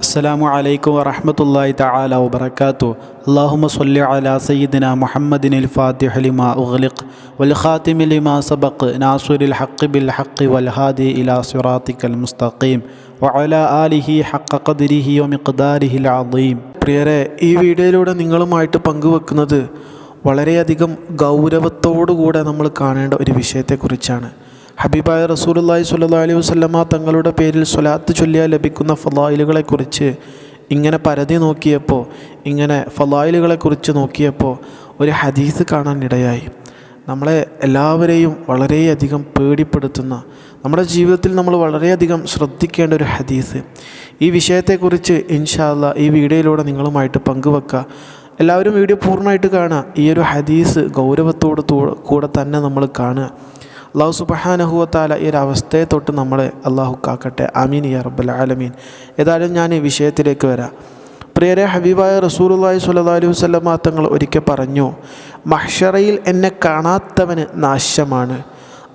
السلام عليكم ورحمة الله تعالى وبركاته اللهم صل على سيدنا محمد الفاتح لما أغلق والخاتم لما سبق ناصر الحق بالحق والهادي إلى صراطك المستقيم وعلى آله حق قدره ومقداره العظيم പ്രിയരെ ഈ വീഡിയോയിലൂടെ നിങ്ങളുമായിട്ട് പങ്കുവെക്കുന്നത് വളരെയധികം ഗൗരവത്തോടുകൂടെ നമ്മൾ കാണേണ്ട ഒരു വിഷയത്തെക്കുറിച്ചാണ്. ഹബീബായ റസൂലുള്ളാഹി സ്വല്ലല്ലാഹി അലൈഹി വസല്ലമ തങ്ങളുടെ പേരിൽ സ്വലാത്ത് ചൊല്ലിയാൽ ലഭിക്കുന്ന ഫലായിലുകളെക്കുറിച്ച് ഇങ്ങനെ പരതി നോക്കിയപ്പോൾ ഇങ്ങനെ ഫലായിലുകളെക്കുറിച്ച് നോക്കിയപ്പോൾ ഒരു ഹദീസ് കാണാൻ ഇടയായി. നമ്മളെ എല്ലാവരെയും വളരെയധികം പേടിപ്പെടുത്തുന്ന നമ്മുടെ ജീവിതത്തിൽ നമ്മൾ വളരെയധികം ശ്രദ്ധിക്കേണ്ട ഒരു ഹദീസ്. ഈ വിഷയത്തെക്കുറിച്ച് ഇൻഷാല്ല ഈ വീഡിയോയിലൂടെ നിങ്ങളുമായിട്ട് പങ്കുവെക്കുക എല്ലാവരും വീഡിയോ പൂർണമായിട്ട് കാണുക. ഈ ഒരു ഹദീസ് ഗൗരവത്തോട് കൂടെ തന്നെ നമ്മൾ കാണുക. അള്ളാഹു സുബഹാനഹുവത്താല ഈ ഒരു അവസ്ഥയെ തൊട്ട് നമ്മളെ അള്ളാഹു കാക്കട്ടെ. അമീൻ യാ റബ്ബൽ ആലമീൻ. ഏതായാലും ഞാൻ ഈ വിഷയത്തിലേക്ക് വരാം. പ്രിയരെ ഹബീബായ റസൂലുള്ളാഹി സ്വല്ലല്ലാഹി അലൈഹി വസല്ലമ തങ്ങൾ ഒരിക്കൽ പറഞ്ഞു മഹ്ഷറയിൽ എന്നെ കാണാത്തവന് നാശമാണ്.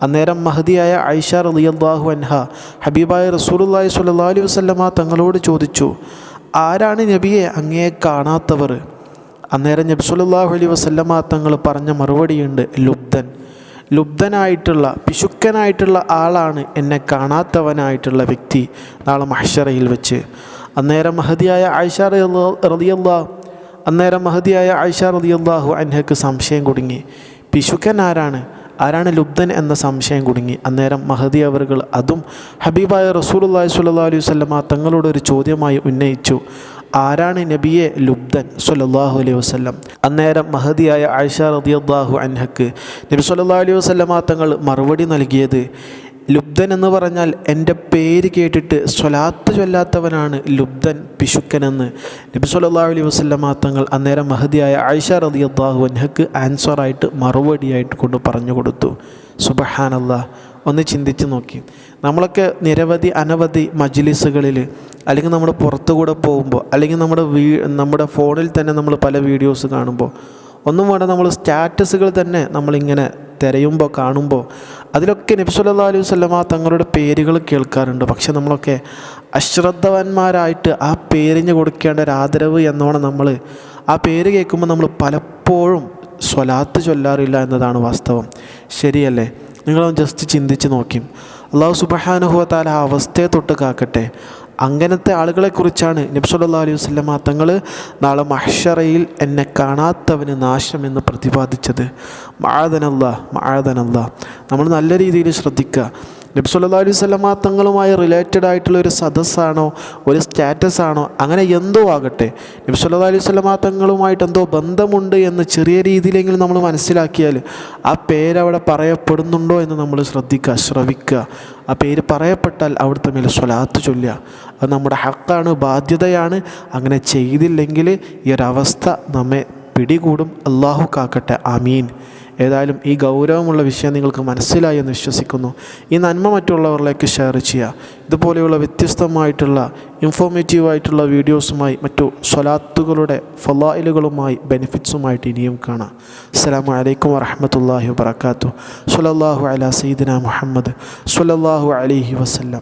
അന്നേരം മഹദിയായ ഐഷ റളിയല്ലാഹു അൻഹ ഹബീബായ റസൂലുള്ളാഹി സ്വല്ലല്ലാഹി അലൈഹി വസല്ലമ തങ്ങളോട് ചോദിച്ചു ആരാണ് നബിയെ അങ്ങയെ കാണാത്തവർ? അന്നേരം നബ്സുല്ലാഹു അലൈ വസല്ലമ തങ്ങൾ പറഞ്ഞ മറുപടിയുണ്ട് ലുബ്ധൻ ലുബ്ധനായിട്ടുള്ള പിശുക്കനായിട്ടുള്ള ആളാണ് എന്നെ കാണാത്തവനായിട്ടുള്ള വ്യക്തി നാളെ മഹ്ഷറയിൽ വെച്ച്. അന്നേരം മഹതിയായ ആയിഷ റതിയല്ലാ അന്നേരം മഹതിയായ ആയിഷ റതിയല്ലാഹു അൻഹക്ക് സംശയം കുടുങ്ങി. പിശുക്കൻ ആരാണ്? ആരാണ് ലുബ്ധൻ എന്ന സംശയം കുടുങ്ങി. അന്നേരം മഹദി അവർകൾ അതും ഹബീബായ റസൂലുള്ളാഹി സ്വല്ലാ അലൈഹി വസല്ലമ തങ്ങളോട് ഒരു ചോദ്യമായി ഉന്നയിച്ചു. ആരാണ് നബിയെ ലുബ്ധൻ സല്ലല്ലാഹു അലൈഹി വസ്ലം അന്നേരം മഹദിയായ ആയിഷ റളിയല്ലാഹു അൻഹക്ക് നബി സല്ലാ അലൈഹി വസല്ലമ തങ്ങൾ മറുപടി നൽകിയത് ലുബ്ധൻ എന്ന് പറഞ്ഞാൽ എന്റെ പേര് കേട്ടിട്ട് സ്വലാത്ത് ചൊല്ലാത്തവനാണ് ലുബ്ധൻ പിശുക്കനെന്ന്. നബി സല്ലാ അലൈഹി വസല്ലമ തങ്ങൾ അന്നേരം മഹദിയായ ആയിഷ റളിയല്ലാഹു അൻഹക്ക് ആൻസറായിട്ട് മറുപടിയായിട്ട് കൊണ്ട് പറഞ്ഞു കൊടുത്തു. സുബഹാനല്ലാ ഒന്ന് ചിന്തിച്ച് നോക്കി. നമ്മളൊക്കെ നിരവധി അനവധി മജ്ലിസുകളിൽ അല്ലെങ്കിൽ നമ്മൾ പുറത്തുകൂടെ പോകുമ്പോൾ അല്ലെങ്കിൽ നമ്മുടെ വീ നമ്മുടെ ഫോണിൽ തന്നെ നമ്മൾ പല വീഡിയോസ് കാണുമ്പോൾ ഒന്നും വേണ്ട നമ്മൾ സ്റ്റാറ്റസുകൾ തന്നെ നമ്മളിങ്ങനെ തിരയുമ്പോൾ കാണുമ്പോൾ അതിലൊക്കെ നബ്സുല്ലാ അലൈഹി വല്ലമ തങ്ങളുടെ പേരുകൾ കേൾക്കാറുണ്ട്. പക്ഷെ നമ്മളൊക്കെ അശ്രദ്ധവന്മാരായിട്ട് ആ പേരിഞ്ഞ് കൊടുക്കേണ്ട ഒരു ആദരവ് എന്നോണം നമ്മൾ ആ പേര് കേൾക്കുമ്പോൾ നമ്മൾ പലപ്പോഴും സ്വലാത്ത് ചൊല്ലാറില്ല എന്നതാണ് വാസ്തവം. ശരിയല്ലേ? നിങ്ങളൊന്ന് ജസ്റ്റ് ചിന്തിച്ച് നോക്കി അള്ളാഹു സുബഹാനുഹുവത്താല ആ അവസ്ഥയെ തൊട്ട് കാക്കട്ടെ. അങ്ങനത്തെ ആളുകളെക്കുറിച്ചാണ് നബ്സുല്ലാ അലൈഹി വസ്ലമ തങ്ങൾ നാളെ മഹ്ഷറയിൽ എന്നെ കാണാത്തവന് എന്ന് പ്രതിപാദിച്ചത്. മഴതനല്ല മഴതനല്ല നമ്മൾ നല്ല രീതിയിൽ ശ്രദ്ധിക്കുക. നബി സല്ലാ അലൈഹി തങ്ങളുമായി റിലേറ്റഡ് ആയിട്ടുള്ള ഒരു സദസ്സാണോ ഒരു സ്റ്റാറ്റസ് ആണോ അങ്ങനെ എന്തോ ആകട്ടെ. നബി സല്ലാ അലൈഹി സ്വലമ തങ്ങളുമായിട്ട് എന്തോ ബന്ധമുണ്ട് എന്ന് ചെറിയ രീതിയിലെങ്കിലും നമ്മൾ മനസ്സിലാക്കിയാൽ ആ പേരവിടെ പറയപ്പെടുന്നുണ്ടോ എന്ന് നമ്മൾ ശ്രദ്ധിക്കുക ശ്രവിക്കുക ആ പേര് പറയപ്പെട്ടാൽ അവിടുത്തെ മേലെ സ്വലാത്ത് ചൊല്ലുക. അത് നമ്മുടെ ഹക്കാണ് ബാധ്യതയാണ്. അങ്ങനെ ചെയ്തില്ലെങ്കിൽ ഈ ഒരവസ്ഥ നമ്മെ പിടികൂടും. അള്ളാഹു കാക്കട്ടെ. ആമീൻ. ഏതായാലും ഈ ഗൗരവമുള്ള വിഷയം നിങ്ങൾക്ക് മനസ്സിലായി എന്ന് വിശ്വസിക്കുന്നു. ഈ നന്മ മറ്റുള്ളവരിലേക്ക് ഷെയർ ചെയ്യുക. ഇതുപോലെയുള്ള വ്യത്യസ്തമായിട്ടുള്ള ഇൻഫോർമേറ്റീവായിട്ടുള്ള വീഡിയോസുമായി മറ്റു സ്വലാത്തുകളുടെ ഫലായിലുകളുമായി ബെനിഫിറ്റ്സുമായിട്ട് ഇനിയും കാണാം. അസ്സാം വലൈക്കും വറഹമത്തല്ലാഹി വാത്തു സുലല്ലാഹു അല സീദിന മുഹമ്മദ്. സുലല്ലാഹു അലഹി വസ്ല്ലാം.